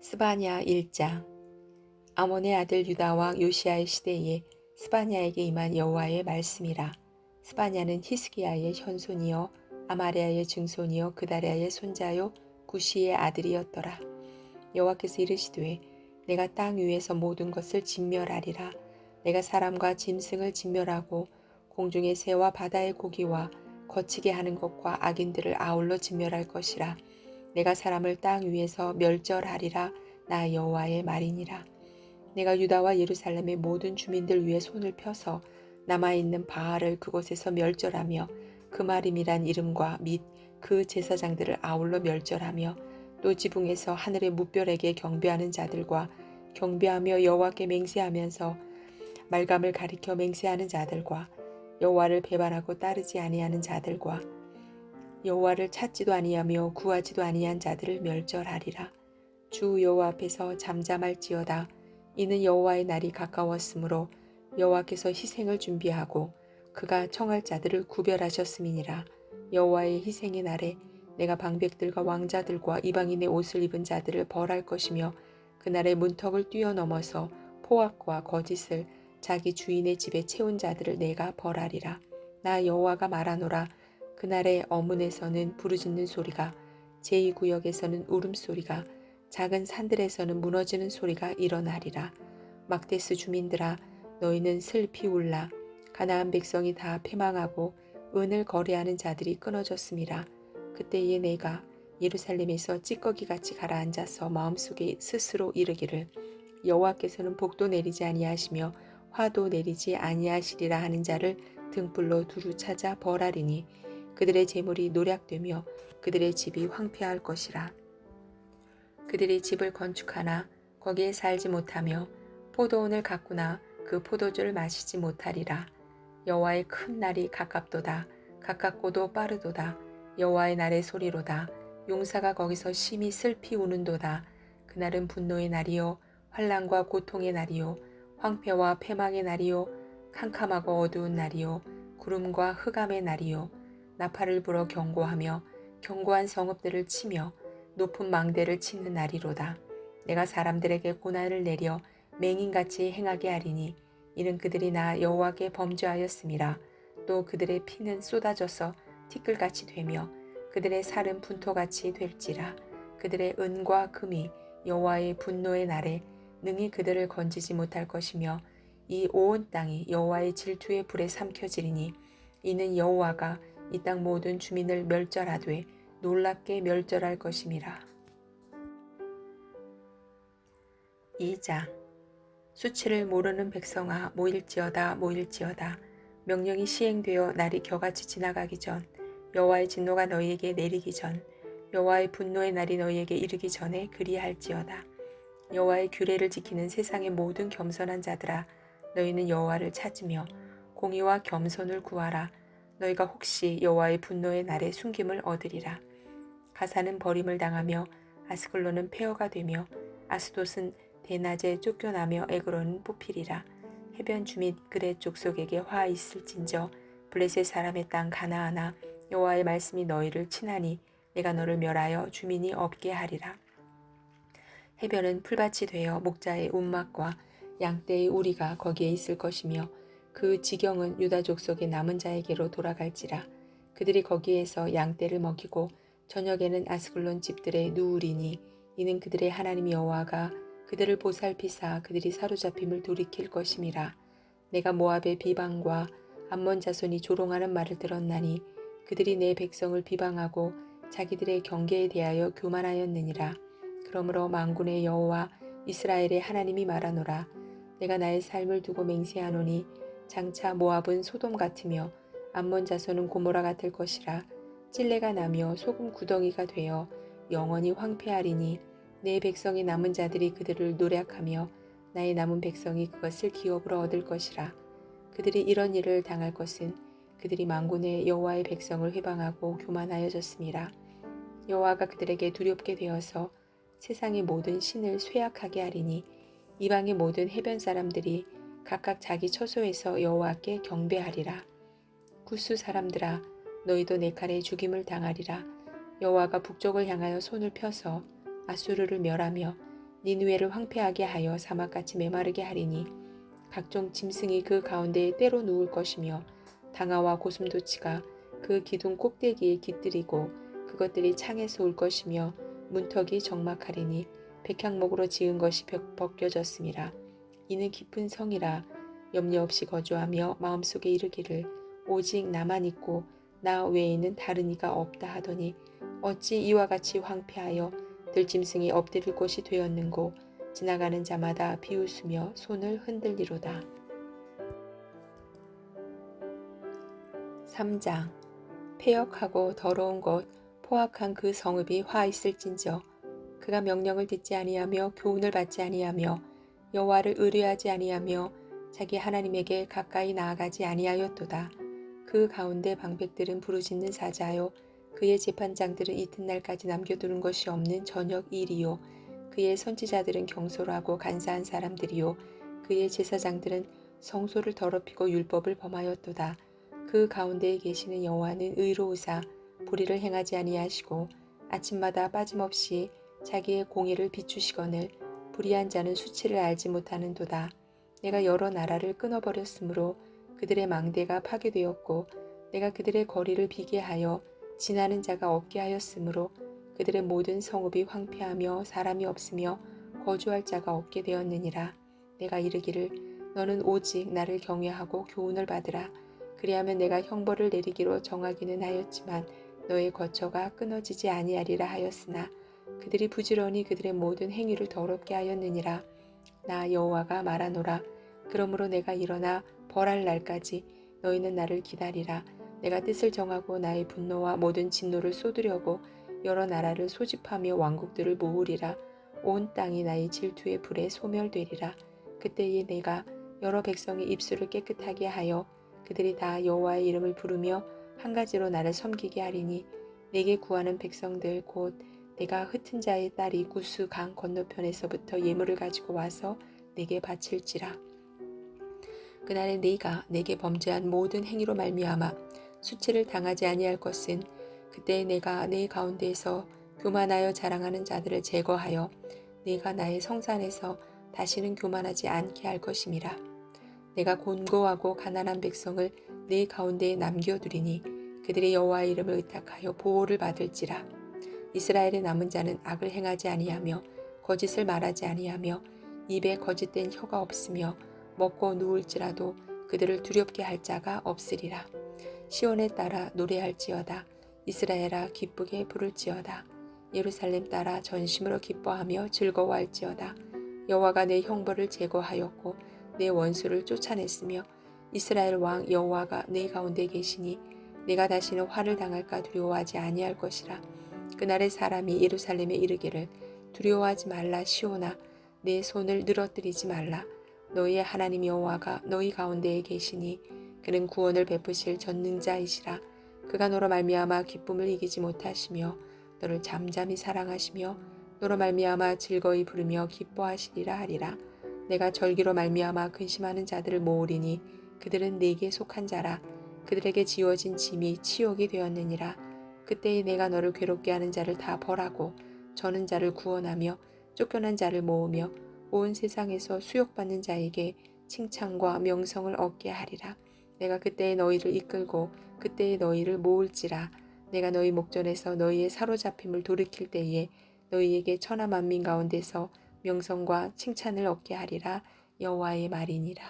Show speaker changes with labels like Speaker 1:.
Speaker 1: 스바냐 1장. 아몬의 아들 유다 왕 요시아의 시대에 스바냐에게 임한 여호와의 말씀이라. 스바냐는 히스기야의 현손이요 아마리아의 증손이요 그다리아의 손자요 구시의 아들이었더라. 여호와께서 이르시되 내가 땅 위에서 모든 것을 진멸하리라. 내가 사람과 짐승을 진멸하고 공중의 새와 바다의 고기와 거치게 하는 것과 악인들을 아울러 진멸할 것이라 내가 사람을 땅 위에서 멸절하리라 나 여호와의 말이니라. 내가 유다와 예루살렘의 모든 주민들 위에 손을 펴서 남아 있는 바알을 그곳에서 멸절하며 그 말임이란 이름과 및 그 제사장들을 아울러 멸절하며 또 지붕에서 하늘의 무별에게 경배하는 자들과 경배하며 여호와께 맹세하면서 말감을 가리켜 맹세하는 자들과 여호와를 배반하고 따르지 아니하는 자들과 여호와를 찾지도 아니하며 구하지도 아니한 자들을 멸절하리라. 주 여호와 앞에서 잠잠할지어다. 이는 여호와의 날이 가까웠으므로 여호와께서 희생을 준비하고 그가 청할 자들을 구별하셨음이니라. 여호와의 희생의 날에 내가 방백들과 왕자들과 이방인의 옷을 입은 자들을 벌할 것이며 그날의 문턱을 뛰어넘어서 포악과 거짓을 자기 주인의 집에 채운 자들을 내가 벌하리라. 나 여호와가 말하노라. 그날의 어문에서는 부르짖는 소리가 제2구역에서는 울음소리가 작은 산들에서는 무너지는 소리가 일어나리라. 막데스 주민들아 너희는 슬피 울라. 가나안 백성이 다 패망하고 은을 거래하는 자들이 끊어졌음이라. 그때에 내가 예루살렘에서 찌꺼기같이 가라앉아서 마음속에 스스로 이르기를 여호와께서는 복도 내리지 아니하시며 화도 내리지 아니하시리라 하는 자를 등불로 두루 찾아 벌하리니 그들의 재물이 노략되며 그들의 집이 황폐할 것이라. 그들이 집을 건축하나 거기에 살지 못하며 포도원을 가꾸나 그 포도주를 마시지 못하리라. 여호와의 큰 날이 가깝도다. 가깝고도 빠르도다. 여호와의 날의 소리로다. 용사가 거기서 심히 슬피 우는도다. 그날은 분노의 날이요 환란과 고통의 날이요 황폐와 패망의 날이요 캄캄하고 어두운 날이요 구름과 흑암의 날이요 나팔을 불어 경고하며 견고한 성읍들을 치며 높은 망대를 치는 날이로다. 내가 사람들에게 고난을 내려 맹인같이 행하게 하리니 이는 그들이 나 여호와께 범죄하였음이라. 또 그들의 피는 쏟아져서 티끌같이 되며 그들의 살은 분토같이 될지라. 그들의 은과 금이 여호와의 분노의 날에 능히 그들을 건지지 못할 것이며 이 온 땅이 여호와의 질투의 불에 삼켜지리니 이는 여호와가 이 땅 모든 주민을 멸절하되 놀랍게 멸절할 것임이라. 2장 수치를 모르는 백성아 모일지어다 모일지어다. 명령이 시행되어 날이 겨같이 지나가기 전 여호와의 진노가 너희에게 내리기 전 여호와의 분노의 날이 너희에게 이르기 전에 그리할지어다. 여호와의 규례를 지키는 세상의 모든 겸손한 자들아 너희는 여호와를 찾으며 공의와 겸손을 구하라 너희가 혹시 여호와의 분노의 날에 숨김을 얻으리라 가사는 버림을 당하며 아스글론은 폐허가 되며 아스돗은 대낮에 쫓겨나며 에그론은 뽑히리라. 해변 주민 그레 족속에게 화 있을진저 블레셋 사람의 땅 가나하나 여호와의 말씀이 너희를 친하니 내가 너를 멸하여 주민이 없게 하리라. 해변은 풀밭이 되어 목자의 운막과 양떼의 우리가 거기에 있을 것이며 그 지경은 유다 족속의 남은 자에게로 돌아갈지라. 그들이 거기에서 양떼를 먹이고 저녁에는 아스글론 집들의 누우리니 이는 그들의 하나님 여호와가 그들을 보살피사 그들이 사로잡힘을 돌이킬 것임이라. 내가 모압의 비방과 암몬 자손이 조롱하는 말을 들었나니 그들이 내 백성을 비방하고 자기들의 경계에 대하여 교만하였느니라. 그러므로 만군의 여호와 이스라엘의 하나님이 말하노라. 내가 나의 삶을 두고 맹세하노니 장차 모압은 소돔 같으며 암몬 자손은 고모라 같을 것이라 찔레가 나며 소금 구덩이가 되어 영원히 황폐하리니 내 백성의 남은 자들이 그들을 노략하며 나의 남은 백성이 그것을 기업으로 얻을 것이라. 그들이 이런 일을 당할 것은 그들이 망군의 여호와의 백성을 회방하고 교만하여졌습니다. 여호와가 그들에게 두렵게 되어서 세상의 모든 신을 쇠약하게 하리니 이방의 모든 해변 사람들이 각각 자기 처소에서 여호와께 경배하리라. 구스 사람들아 너희도 내 칼에 죽임을 당하리라. 여호와가 북쪽을 향하여 손을 펴서 아수르를 멸하며 니누에를 황폐하게 하여 사막같이 메마르게 하리니 각종 짐승이 그 가운데에 때로 누울 것이며 당아와 고슴도치가 그 기둥 꼭대기에 깃들이고 그것들이 창에서 올 것이며 문턱이 적막하리니 백향목으로 지은 것이 벽- 벗겨졌음이라 이는 깊은 성이라 염려 없이 거주하며 마음속에 이르기를 오직 나만 있고 나 외에는 다른 이가 없다 하더니 어찌 이와 같이 황폐하여 들짐승이 엎드릴 곳이 되었는고 지나가는 자마다 비웃으며 손을 흔들리로다. 3장 폐역하고 더러운 것 포악한 그 성읍이 화 있을진저 그가 명령을 듣지 아니하며 교훈을 받지 아니하며 여호와를 의뢰하지 아니하며 자기 하나님에게 가까이 나아가지 아니하였도다. 그 가운데 방백들은 부르짖는 사자요 그의 재판장들은 이튿날까지 남겨두는 것이 없는 저녁 일이요 그의 선지자들은 경솔하고 간사한 사람들이요 그의 제사장들은 성소를 더럽히고 율법을 범하였도다. 그 가운데에 계시는 여호와는 의로우사 불의를 행하지 아니하시고 아침마다 빠짐없이 자기의 공의를 비추시거늘 불의한 자는 수치를 알지 못하는도다. 내가 여러 나라를 끊어버렸으므로 그들의 망대가 파괴되었고 내가 그들의 거리를 비게 하여 지나는 자가 없게 하였으므로 그들의 모든 성읍이 황폐하며 사람이 없으며 거주할 자가 없게 되었느니라. 내가 이르기를 너는 오직 나를 경외하고 교훈을 받으라. 그리하면 내가 형벌을 내리기로 정하기는 하였지만 너의 거처가 끊어지지 아니하리라 하였으나 그들이 부지런히 그들의 모든 행위를 더럽게 하였느니라. 나 여호와가 말하노라. 그러므로 내가 일어나 벌할 날까지 너희는 나를 기다리라. 내가 뜻을 정하고 나의 분노와 모든 진노를 쏟으려고 여러 나라를 소집하며 왕국들을 모으리라. 온 땅이 나의 질투의 불에 소멸되리라. 그때에 내가 여러 백성의 입술을 깨끗하게 하여 그들이 다 여호와의 이름을 부르며 한 가지로 나를 섬기게 하리니 내게 구하는 백성들 곧 내가 흩은 자의 딸이 구스 강 건너편에서부터 예물을 가지고 와서 내게 바칠지라. 그날에 네가 내게 범죄한 모든 행위로 말미암아 수치를 당하지 아니할 것은 그때 내가 내 가운데에서 교만하여 자랑하는 자들을 제거하여 네가 나의 성산에서 다시는 교만하지 않게 할 것임이라. 내가 곤고하고 가난한 백성을 내 가운데에 남겨두리니 그들이 여호와 의 이름을 의탁하여 보호를 받을지라. 이스라엘의 남은 자는 악을 행하지 아니하며 거짓을 말하지 아니하며 입에 거짓된 혀가 없으며 먹고 누울지라도 그들을 두렵게 할 자가 없으리라. 시온에 따라 노래할지어다. 이스라엘아 기쁘게 부를지어다. 예루살렘 따라 전심으로 기뻐하며 즐거워할지어다. 여호와가 내 형벌을 제거하였고 내 원수를 쫓아냈으며 이스라엘 왕 여호와가 내 가운데 계시니 내가 다시는 화를 당할까 두려워하지 아니할 것이라. 그날에 사람이 예루살렘에 이르기를 두려워하지 말라 시오나 내 손을 늘어뜨리지 말라. 너희의 하나님 여호와가 너희 가운데에 계시니 그는 구원을 베푸실 전능자이시라. 그가 너로 말미암아 기쁨을 이기지 못하시며 너를 잠잠히 사랑하시며 너로 말미암아 즐거이 부르며 기뻐하시리라 하리라. 내가 절기로 말미암아 근심하는 자들을 모으리니 그들은 내게 속한 자라. 그들에게 지워진 짐이 치욕이 되었느니라. 그때에 내가 너를 괴롭게 하는 자를 다 벌하고 저는 자를 구원하며 쫓겨난 자를 모으며 온 세상에서 수욕받는 자에게 칭찬과 명성을 얻게 하리라. 내가 그때에 너희를 이끌고 그때에 너희를 모을지라. 내가 너희 목전에서 너희의 사로잡힘을 돌이킬 때에 너희에게 천하 만민 가운데서 명성과 칭찬을 얻게 하리라. 여호와의 말이니라.